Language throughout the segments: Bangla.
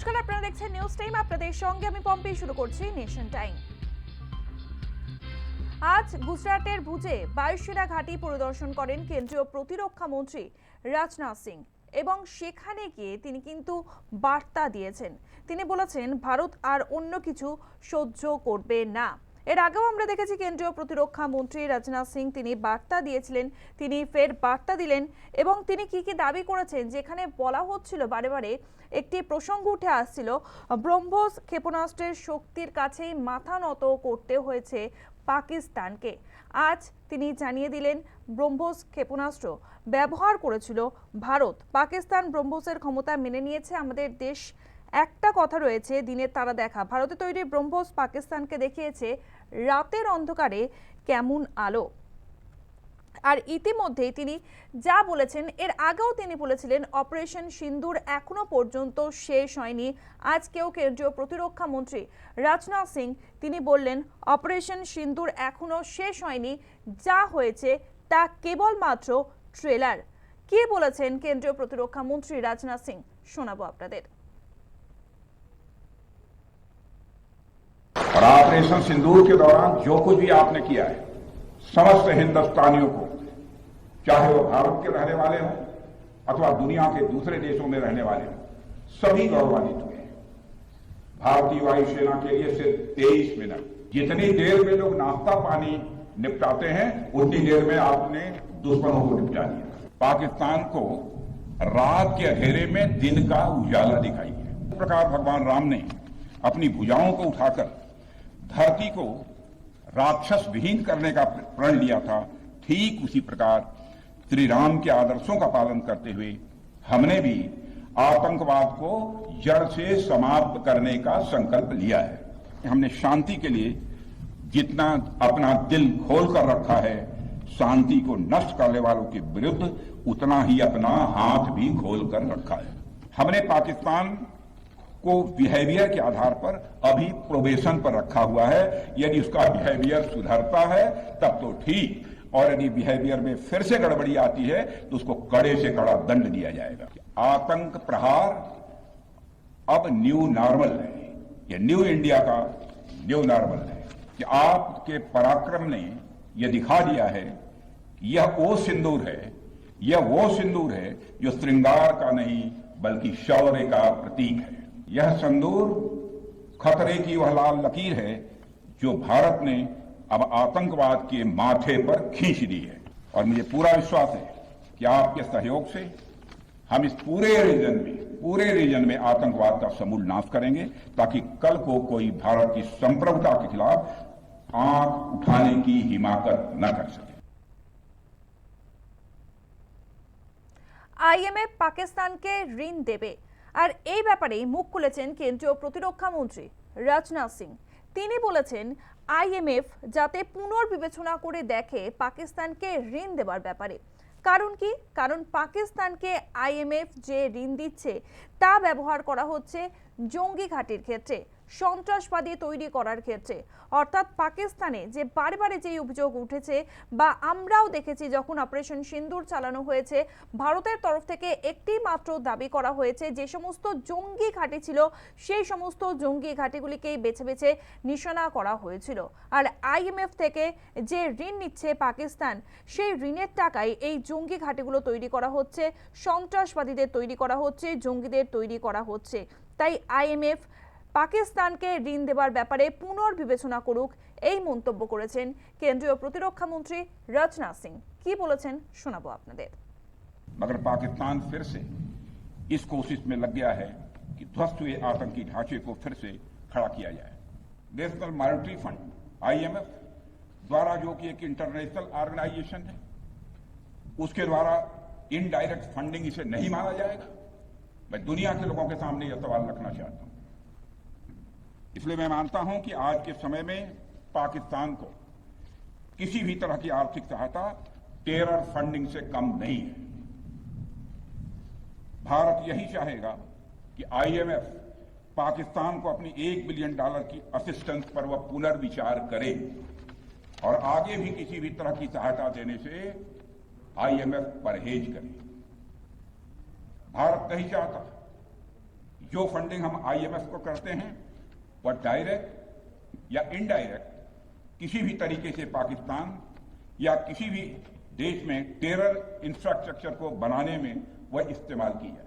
নমস্কার, আপনারা দেখছেন নিউজ টাইম আপনাদের সঙ্গে আমি পম্পি, শুরু করছি নেশন টাইম আজ গুজরাটের ভুজে বায়ুসেনা ঘাঁটি পরিদর্শন করেন কেন্দ্রীয় প্রতিরক্ষা মন্ত্রী রাজনাথ সিং এবং সেখানে গিয়ে তিনি কিন্তু বার্তা দিয়েছেন। তিনি বলেছেন, ভারত আর অন্য কিছু সহ্য করবে না। এর আগেও আমরা দেখেছি কেন্দ্রীয় প্রতিরক্ষা মন্ত্রী রাজনাথ সিং, তিনি বার্তা দিয়েছিলেন, তিনি ফের বার্তা দিলেন এবং তিনি কি কি দাবি করেছেন যেখানে বলা হচ্ছিল বারে বারে একটি প্রসঙ্গ উঠে আসছিল, ব্রহ্মোস ক্ষেপণাস্ত্রের শক্তির কাছেই মাথা নত করতে হয়েছে পাকিস্তানকে। আজ তিনি জানিয়ে দিলেন, ব্রহ্মোস ক্ষেপণাস্ত্র ব্যবহার করেছিল ভারত। পাকিস্তান ব্রহ্মোসের ক্ষমতা মেনে নিয়েছে আমাদের দেশ একটা কথা রয়েছে, দিনের তারা দেখা। ভারতে তৈরি ব্রহ্মোস পাকিস্তানকে দেখিয়েছে রাতের অন্ধকারে কেমন আলো। আর ইতিমধ্যেই তিনি যা বলেছেন, এর আগেও তিনি বলেছিলেন, অপারেশন সিন্দুর এখনও পর্যন্ত শেষ হয়নি। আজকেও কেন্দ্রীয় প্রতিরক্ষা মন্ত্রী রাজনাথ সিং, তিনি বললেন, অপারেশন সিন্দুর এখনও শেষ হয়নি। যা হয়েছে তা কেবলমাত্র ট্রেলার। কে বলেছেন, কেন্দ্রীয় প্রতিরক্ষা মন্ত্রী রাজনাথ সিং? শোনাবো আপনাদের। और ऑपरेशन सिंदूर के दौरान जो कुछ भी आपने किया है, समस्त हिंदुस्तानियों को, चाहे वो भारत के रहने वाले हों अथवा दुनिया के दूसरे देशों में रहने वाले हों, सभी गौरवान्वित हुए हैं। भारतीय वायुसेना के लिए सिर्फ़ तेईस मिनट। जितनी देर में लोग नाश्ता पानी निपटाते हैं, उतनी देर में आपने दुश्मनों को निपटा दिया। पाकिस्तान को रात के अंधेरे में दिन का उजाला दिखाई है। प्रकार भगवान राम ने अपनी भुजाओं को उठाकर धरती को राक्षस विहीन करने का प्रण लिया था। ठीक उसी प्रकार श्री राम के आदर्शों का पालन करते हुए हमने भी आतंकवाद को जड़ से समाप्त करने का संकल्प लिया है। हमने शांति के लिए जितना अपना दिल खोल कर रखा है, शांति को नष्ट करने वालों के विरुद्ध उतना ही अपना हाथ भी खोल कर रखा है। हमने पाकिस्तान को बिहेवियर के आधार पर अभी प्रोबेशन पर रखा हुआ है। यदि उसका बिहेवियर सुधरता है, तब तो ठीक। और यदि बिहेवियर में फिर से गड़बड़ी आती है तो उसको कड़े से कड़ा दंड दिया जाएगा। आतंक प्रहार अब न्यू नॉर्मल है। ये न्यू इंडिया का न्यू नॉर्मल है कि आपके पराक्रम ने यह दिखा दिया है यह वो सिंदूर है, यह वो सिंदूर है जो श्रृंगार का नहीं, बल्कि शौर्य का प्रतीक है। यह संदूर खतरे की वह लाल लकीर है जो भारत ने अब आतंकवाद के माथे पर खींच दी है। और मुझे पूरा विश्वास है कि आपके सहयोग से हम इस पूरे रीजन में, पूरे रीजन में आतंकवाद का समूल नाश करेंगे, ताकि कल को कोई भारत की संप्रभुता के खिलाफ आँख उठाने की हिमाकत न कर सके। आईएमए पाकिस्तान के ऋण देवे। আর এই ব্যাপারে মুখ খুলেছেন কেন্দ্রীয় প্রতিরক্ষা মন্ত্রী রাজনাথ সিং। তিনি বলেছেন আইএমএফ যাতে পুনর্বিবেচনা করে দেখে পাকিস্তানকে ঋণ দেবার ব্যাপারে। কারণ কি? কারণ পাকিস্তানকে আইএমএফ যে ঋণ দিচ্ছে, তা ব্যবহার করা হচ্ছে জঙ্গি ঘাটির ক্ষেত্রে। সন্ত্রাসবাদী তৈরি করার ক্ষেত্রে। অর্থাৎ পাকিস্তানে যে বারে যেই অভিযোগ উঠেছে বা আমরাও দেখেছি যখন অপারেশন সিন্দুর চালানো হয়েছে, ভারতের তরফ থেকে একটি মাত্র দাবি করা হয়েছে, যে সমস্ত জঙ্গি ঘাঁটি ছিল, সেই সমস্ত জঙ্গি ঘাঁটিগুলিকেই বেছে বেছে নিশানা করা হয়েছিল। আর আইএমএফ থেকে যে ঋণ নিচ্ছে পাকিস্তান, সেই ঋণের টাকায় এই জঙ্গি ঘাঁটিগুলো তৈরি করা হচ্ছে, সন্ত্রাসবাদীদের তৈরি করা হচ্ছে, জঙ্গিদের তৈরি করা হচ্ছে। তাই আইএমএফ পাকিস্তানকে ঋণ দেবার ব্যাপারে পুনর্বিবেচনা করুক এই মন্তব্য করেছেন কেন্দ্রীয় প্রতিরক্ষা মন্ত্রী রাজনাথ সিং কি বলেছেন শোনাবো আপনাদের मगर पाकिस्तान फिर से इस कोशिश में लग गया है कि ध्वस्त हुए आतंकी ढांचे को फिर से खड़ा किया जाए नेशनल मॉनिटरी फंड आईएमएफ द्वारा जो कि एक इंटरनेशनल ऑर्गेनाइजेशन है उसके द्वारा इनडायरेक्ट फंडिंग इसे नहीं माना जाएगा मैं दुनिया के लोगों के सामने यह सवाल रखना चाहता हूं इसलिए मैं मानता हूँ कि आज के समय में पाकिस्तान को किसी भी तरह की आर्थिक सहायता टेरर फंडिंग से कम नहीं है। भारत यही चाहेगा कि आईएमएफ पाकिस्तान को अपनी एक बिलियन डॉलर की असिस्टेंस पर वह पुनर्विचार करे और आगे भी किसी भी तरह की सहायता देने से आईएमएफ परहेज करे। भारत नहीं चाहता। जो फंडिंग हम आईएमएफ को करते हैं वह डायरेक्ट या इनडायरेक्ट किसी भी तरीके से पाकिस्तान या किसी भी देश में टेरर इंफ्रास्ट्रक्चर को बनाने में वह इस्तेमाल की जाए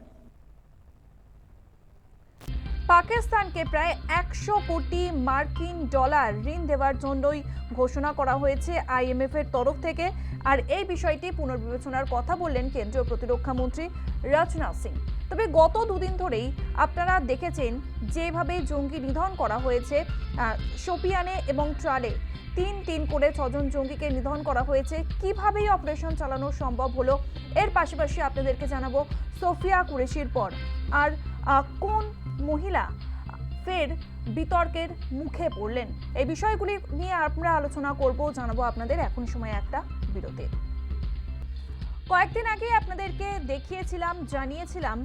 পাকিস্তানকে প্রায় একশো কোটি মার্কিন ডলার ঋণ দেওয়ার জন্যই ঘোষণা করা হয়েছে আইএমএফ এর তরফ থেকে আর এই বিষয়টি পুনর্বিবেচনার কথা বললেন কেন্দ্রীয় প্রতিরক্ষা মন্ত্রী রাজনাথ সিং তবে গত দুদিন ধরেই আপনারা দেখেছেন যেভাবে জঙ্গি নিধন করা হয়েছে শোপিয়ানে এবং ট্রালে। তিন তিন করে ছজন জঙ্গিকে নিধন করা হয়েছে। কীভাবে এই অপারেশন চালানো সম্ভব হলো, এর পাশাপাশি আপনাদেরকে জানাব সোফিয়া কুরেশির পর। আর কোন মহিলা ফের বিতর্কের মুখে পড়লেন? এই বিষয়গুলি নিয়ে আমরা আলোচনা করব, জানাব আপনাদের এখন সময় একটা বিরতি কয়েকদিন আগে আপনাদেরকে দেখিয়েছিলাম, জানিয়েছিলাম,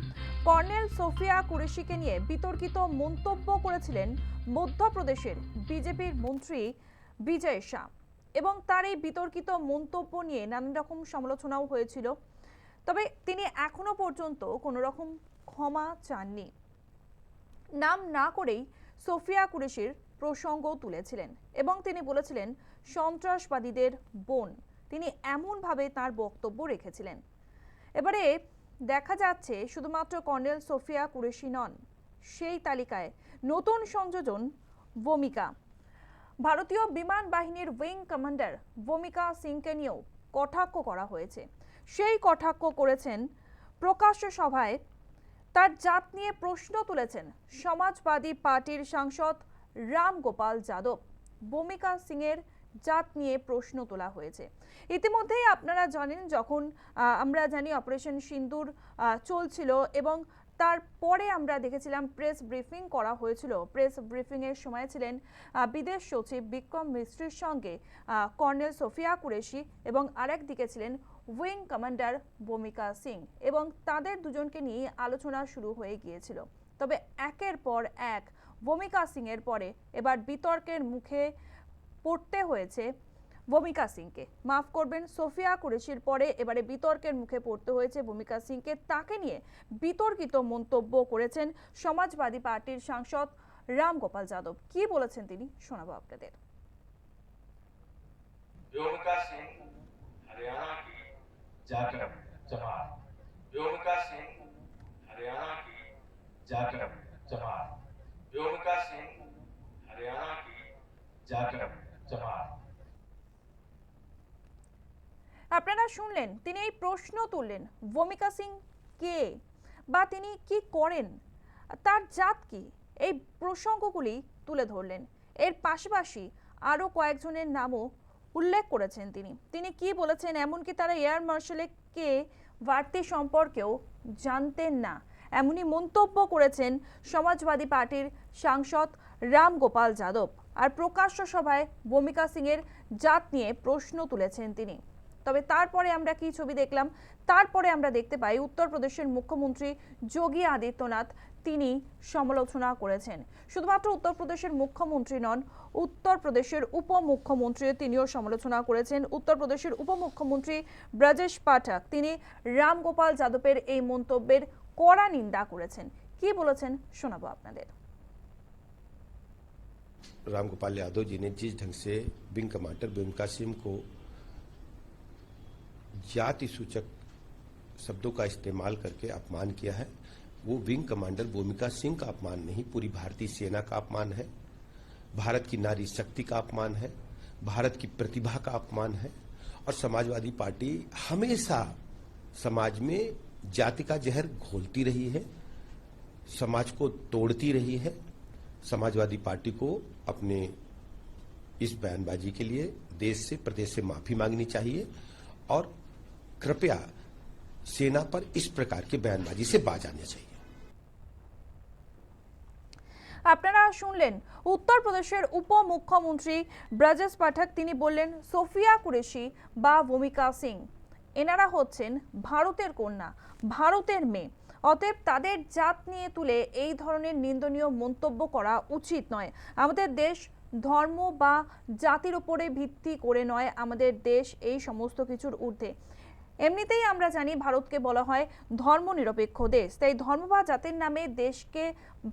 কর্নেল সোফিয়া কুরেশিকে নিয়ে বিতর্কিত মন্তব্য করেছিলেন মধ্যপ্রদেশের বিজেপির মন্ত্রী বিজয় শাহ। এবং তার এই বিতর্কিত মন্তব্য নিয়ে নানান রকম সমালোচনাও হয়েছিল। তবে তিনি এখনও পর্যন্ত কোনো রকম ক্ষমা চাননি। নাম না করেই সোফিয়া কুরেশির প্রসঙ্গ তুলেছিলেন এবং তিনি বলেছিলেন, সন্ত্রাসবাদীদের বোন। তিনি এমনভাবে তার বক্তব্য রেখেছিলেন। এবারে দেখা যাচ্ছে শুধুমাত্র কর্নেল সোফিয়া কুরেশি নন, সেই তালিকায় নতুন সংযোজন ভূমিকা। ভারতীয় বিমান বাহিনীর উইং কমান্ডার ভূমিকা সিংকে নিয়েও কটাক্ষ করা হয়েছে। সেই কটাক্ষ করেছেন প্রকাশ্য সভায়। তার জাত নিয়ে প্রশ্ন তুলেছেন সমাজবাদী পার্টির সাংসদ রাম গোপাল যাদব। ভূমিকা সিংয়ের জাত নিয়ে প্রশ্ন তোলা হয়েছে। ইতিমধ্যেই আপনারা জানেন যখন আমরা জানি অপারেশন সিন্দুর চলছিল এবং তারপরে আমরা দেখেছিলাম প্রেস ব্রিফিং করা হয়েছিল। প্রেস ব্রিফিংয়ের সময় ছিলেন বিদেশ সচিব বিক্রম মিস্ত্রির সঙ্গে কর্নেল সোফিয়া কুরেশি এবং আরেক দিকে ছিলেন উইং কমান্ডার ভূমিকা সিং এবং তাদের দুজনকে নিয়ে আলোচনা শুরু হয়ে গিয়েছিল। তবে একের পর এক ভূমিকা সিংয়ের পরে এবার বিতর্কের মুখে পড়তে হয়েছে ভূমিকা সিংকে মাফ করবেন সোফিয়া কুরেশির পরে এবারে বিতর্কের মুখে পড়তে হয়েছে ভূমিকা সিংকে তাকে নিয়ে বিতর্কিত মন্তব্য করেছেন সমাজবাদী পার্টির সাংসদ রাম গোপাল যাদব কি বলেছেন তিনি শোনাবো আপনাদের व्योमिका सिंह हरियाणा की जाकर जमात व्योमिका सिंह हरियाणा की जाकर जमात व्योमिका सिंह हरियाणा की जाकर আপনারা শুনলেন, তিনি এই প্রশ্ন তুললেন, ভূমিকা সিং কে বা তিনি কি করেন, তার জাত কি, এই প্রসঙ্গগুলি তুলে ধরলেন। এর পাশাপাশি আরও কয়েকজনের নামও উল্লেখ করেছেন তিনি। তিনি কি বলেছেন, এমনকি তারা এয়ার মার্শালের কে বাড়তি সম্পর্কেও জানতেন না। এমনই মন্তব্য করেছেন সমাজবাদী পার্টির সাংসদ রামগোপাল যাদব। আর প্রকাশ্য সভায় ভূমিকা সিংয়ের জাত নিয়ে প্রশ্ন তুলেছেন তিনি। তবে তারপরে আমরা কি ছবি দেখলাম? তারপরে আমরা দেখতে পাই, উত্তরপ্রদেশের মুখ্যমন্ত্রী যোগী আদিত্যনাথ তিনি সমালোচনা করেছেন। শুধুমাত্র উত্তরপ্রদেশের মুখ্যমন্ত্রী নন, উত্তরপ্রদেশের উপমুখ্যমন্ত্রী তিনিও সমালোচনা করেছেন। উত্তরপ্রদেশের উপমুখ্যমন্ত্রী ব্রজেশ পাঠক তিনি রামগোপাল যাদবের এই মন্তব্যের কড়া নিন্দা করেছেন। কি বলেছেন শোনাবো আপনাদের। रामगोपाल यादव जी ने जिस ढंग से विंग कमांडर भूमिका सिंह को जाति सूचक शब्दों का इस्तेमाल करके अपमान किया है, वो विंग कमांडर भूमिका सिंह का अपमान नहीं, पूरी भारतीय सेना का अपमान है, भारत की नारी शक्ति का अपमान है, भारत की प्रतिभा का अपमान है, और समाजवादी पार्टी हमेशा समाज में जाति का जहर घोलती रही है, समाज को तोड़ती रही है समाजवादी पार्टी को अपने इस बयानबाजी के लिए देश से प्रदेश से माफी मांगनी चाहिए और कृपया सेना पर इस प्रकार के बयानबाजी से बाज आना चाहिए আপনারা শুনলেন উত্তরপ্রদেশের উপমুখ্যমন্ত্রী ব্রাজেশ পাঠক তিনি বললেন সোফিয়া কুরেশি বা ভূমিকা সিং এনারা হচ্ছেন ভারতের কন্যা ভারতের মেয়ে অতএব তাদের জাত নিয়ে তুলে এই ধরনের নিন্দনীয় মন্তব্য করা উচিত নয়। আমাদের দেশ ধর্ম বা জাতির উপরে ভিত্তি করে নয়, আমাদের দেশ এই সমস্ত কিছুর ঊর্ধ্বে। এমনিতেই আমরা জানি ভারতকে বলা হয় ধর্মনিরপেক্ষ দেশ। তাই ধর্ম বা জাতির নামে দেশকে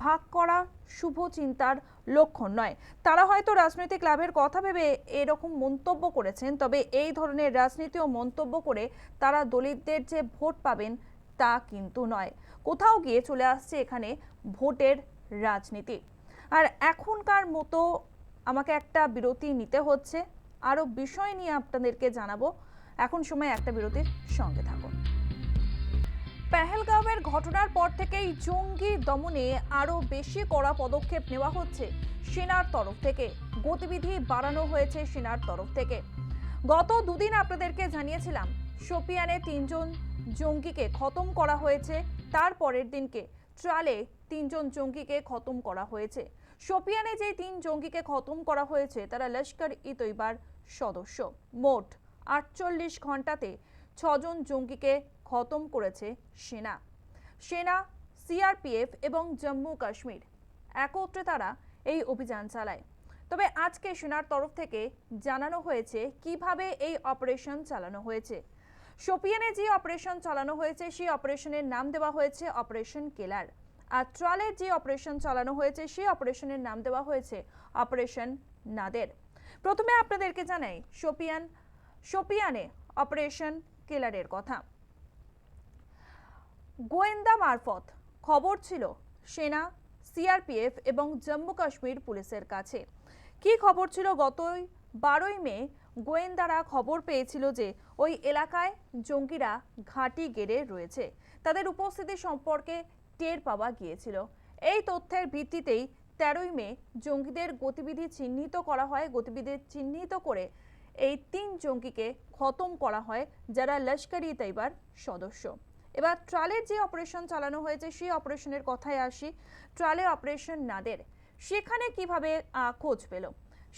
ভাগ করা শুভ চিন্তার লক্ষণ নয়। তারা হয়তো রাজনৈতিক লাভের কথা ভেবে এরকম মন্তব্য করেছেন, তবে এই ধরনের রাজনীতি ও মন্তব্য করে তারা দলিতদের যে ভোট পাবেন তা কিন্তু নয়। কোথাও গিয়ে চলে আসছে এখানে ভোটের রাজনীতি। আর এখনকার মতো আমাকে একটা বিরতি নিতে হচ্ছে। আরও বিষয় নিয়ে আপনাদেরকে জানাব। এখন সময় একটা বিরতির সঙ্গে থাকুন। পেহেলগাঁওয়ের ঘটনার পর থেকেই জঙ্গি দমনে আরও বেশি কড়া পদক্ষেপ নেওয়া হচ্ছে সেনার তরফ থেকে। গতিবিধি বাড়ানো হয়েছে সেনার তরফ থেকে। গত দুদিন আপনাদেরকে জানিয়েছিলাম, শোপিয়ানে তিনজন জঙ্গিকে খতম করা হয়েছে, তার পরের দিনকে ট্রালে তিনজন জঙ্গিকে খতম করা হয়েছে। শোপিয়ানে যে তিন জঙ্গিকে খতম করা হয়েছে, তারা লস্কর ই তৈবার সদস্য। মোট আটচল্লিশ ঘন্টাতে ছজন জঙ্গিকে খতম করেছে সেনা। সেনা, সিআরপিএফ এবং জম্মু কাশ্মীর একত্রে তারা এই অভিযান চালায়। তবে আজকে সেনার তরফ থেকে জানানো হয়েছে কীভাবে এই অপারেশন চালানো হয়েছে। শোপিয়ানে যে অপারেশন চালানো হয়েছে, সেই অপারেশনের নাম দেওয়া হয়েছে অপারেশন কেলার। আর ট্রালের যে অপারেশন চালানো হয়েছে, সেই অপারেশনের নাম দেওয়া হয়েছে অপারেশন নাদের। প্রথমে আপনাদেরকে জানাই শোপিয়ান শোপিয়ানে অপারেশন কেলারের কথা। গোয়েন্দা মারফত খবর ছিল সেনা, সিআরপিএফ এবং জম্মু কাশ্মীর পুলিশের কাছে। কি খবর ছিল গতই বারোই মে? গোয়েন্দারা খবর পেয়েছিল যে ওই এলাকায় জঙ্গিরা ঘাঁটি গেড়ে রয়েছে। তাদের উপস্থিতি সম্পর্কে টের পাওয়া গিয়েছিল। এই তথ্যের ভিত্তিতেই তেরোই মে জঙ্গিদের গতিবিধি চিহ্নিত করা হয়। গতিবিধি চিহ্নিত করে এই তিন জঙ্গিকে খতম করা হয়, যারা লস্কর ই তৈবার সদস্য। এবার ট্রালের যে অপারেশন চালানো হয়েছে, সেই অপারেশনের কথায় আসি। ট্রালে অপারেশন নাদের। সেখানে কীভাবে খোঁজ পেল?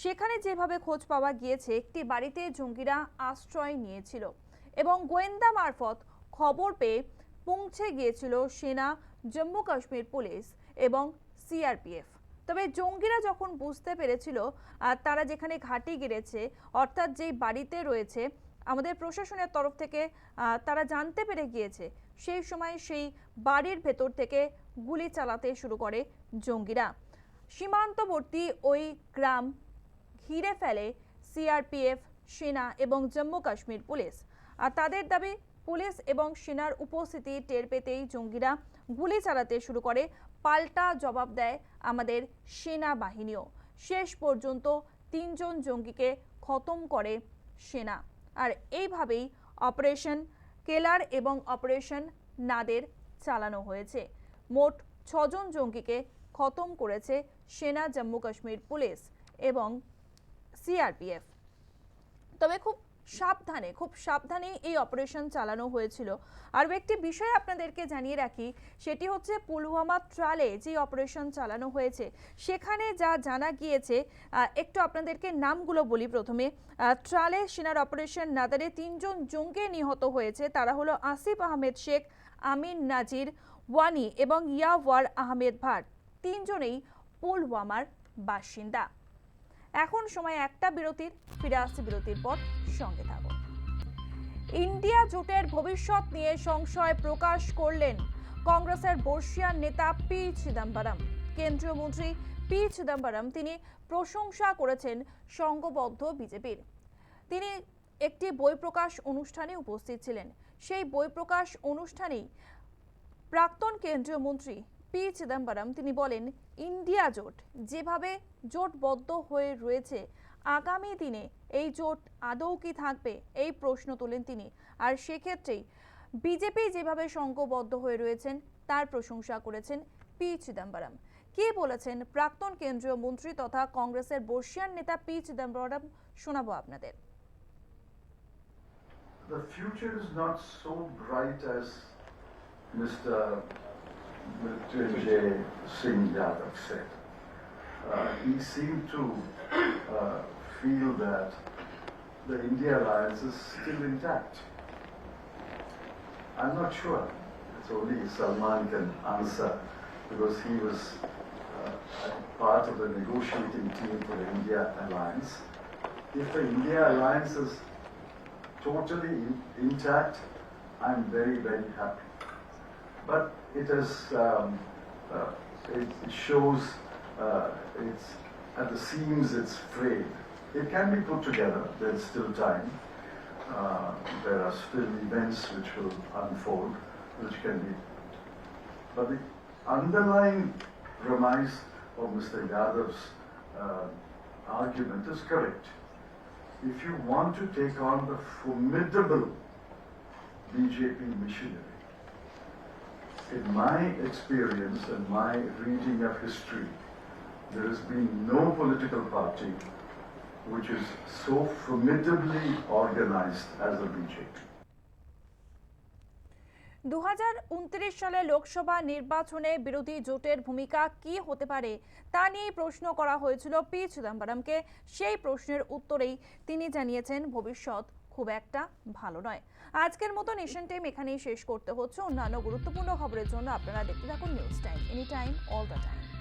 সেখানে যেভাবে খোঁজ পাওয়া গিয়েছে, একটি বাড়িতে জঙ্গিরা আশ্রয় নিয়েছিল এবং গোয়েন্দা মারফত খবর পেয়ে পৌঁছে গিয়েছিল সেনা, জম্মু কাশ্মীর পুলিশ এবং সিআরপিএফ। তবে জঙ্গিরা যখন বুঝতে পেরেছিল তারা যেখানে ঘাঁটি গেড়েছে, অর্থাৎ যেই বাড়িতে রয়েছে, আমাদের প্রশাসনের তরফ থেকে তারা জানতে পেরে গিয়েছে, সেই সময় সেই বাড়ির ভেতর থেকে গুলি চালাতে শুরু করে জঙ্গিরা। সীমান্তবর্তী ওই গ্রাম ঘিরে ফেলে সিআরপিএফ, সেনা এবং জম্মু কাশ্মীর পুলিশ। আর তাদের দাবি, পুলিশ এবং সেনার উপস্থিতি টের পেতেই জঙ্গিরা গুলি চালাতে শুরু করে, পাল্টা জবাব দেয় আমাদের সেনাবাহিনীও। শেষ পর্যন্ত তিনজন জঙ্গিকে খতম করে সেনা। আর এইভাবেই অপারেশন কেলার এবং অপারেশন নাদের চালানো হয়েছে। মোট ছজন জঙ্গিকে খতম করেছে সেনা জম্মু কাশ্মীর পুলিশ এবং সিআরপিএফ। তবে খুব সাবধানে খুব সাবধানে এই অপারেশন চালানো হয়েছিল। আর একটি বিষয় আপনাদেরকে জানিয়ে রাখি, সেটি হচ্ছে পুলওয়ামা ট্রালে যে অপারেশন চালানো হয়েছে, সেখানে যা জানা গিয়েছে একটু আপনাদেরকে নামগুলো বলি প্রথমে। ট্রালে সেনার অপারেশন নাদারে তিনজন জঙ্গে নিহত হয়েছে, তারা হলো আসিফ আহমেদ শেখ, আমিন নাজির, ওয়ানি এবং ইয়াওয়ার আহমেদ ভাট। তিনজনেই পুলওয়ামার বাসিন্দা। এখন সময় একটা বিরতির, ফিরে আসছে বিরতির পর সঙ্গে থাকুন। ইন্ডিয়া জোটের ভবিষ্যৎ নিয়ে সংশয় প্রকাশ করলেন কংগ্রেসের বর্ষিয়ান নেতা পি চিদম্বরম। কেন্দ্রীয় মন্ত্রী পি চিদম্বরম তিনি প্রশংসা করেছেন সংঘবদ্ধ বিজেপির। তিনি একটি বই প্রকাশ অনুষ্ঠানে উপস্থিত ছিলেন। সেই বই প্রকাশ অনুষ্ঠানেই প্রাক্তন কেন্দ্রীয় মন্ত্রী পি চিদম্বরম, তিনি বলেন, ইন্ডিয়া জোট যেভাবে জোটবদ্ধ হয়ে রয়েছে, আগামী দিনে এই জোট আদৌ কি থাকবে? এই প্রশ্ন তোলেন তিনি। আর সেক্ষেত্রেই বিজেপি যেভাবে সংঘবদ্ধ হয়ে রয়েছেন, তার প্রশংসা করেছেন পি চিদম্বরম। কি বলেছেন? প্রাক্তন কেন্দ্রীয় মন্ত্রী তথা কংগ্রেসের বর্ষিয়ান নেতা পি চিদম্বরম, শোনাবো আপনাদের। The future is not so bright as Mr. Mrityunjay Singh Yadav said. Uh, he seemed to uh, feel that the India alliance is still intact. I'm not sure. It's only Salman can answer because he was uh, part of the negotiating team for the India alliance. If the India alliance is totally in- intact, I'm very, very happy. But it is, um, uh, it, it shows, uh, it's at the seams, it's frayed. It can be put together. There's still time. Uh, there are still events which will unfold, which can be. But the underlying premise of Mr. Yadav's uh, argument is correct. If you want to take on the formidable BJP machinery, in my experience and my reading of history, there has been no political party which is so formidably organized as the BJP. দু হাজার উনত্রিশ সালে লোকসভা নির্বাচনে বিরোধী জোটের ভূমিকা কি হতে পারে তা নিয়ে প্রশ্ন করা হয়েছিল পি চিদম্বরমকে সেই প্রশ্নের উত্তরেই তিনি জানিয়েছেন ভবিষ্যৎ খুব একটা ভালো নয় আজকের মতো নেশন টাইম এখানেই শেষ করতে হচ্ছে। অন্যান্য গুরুত্বপূর্ণ খবরের জন্য আপনারা দেখতে থাকুন news time any time all the time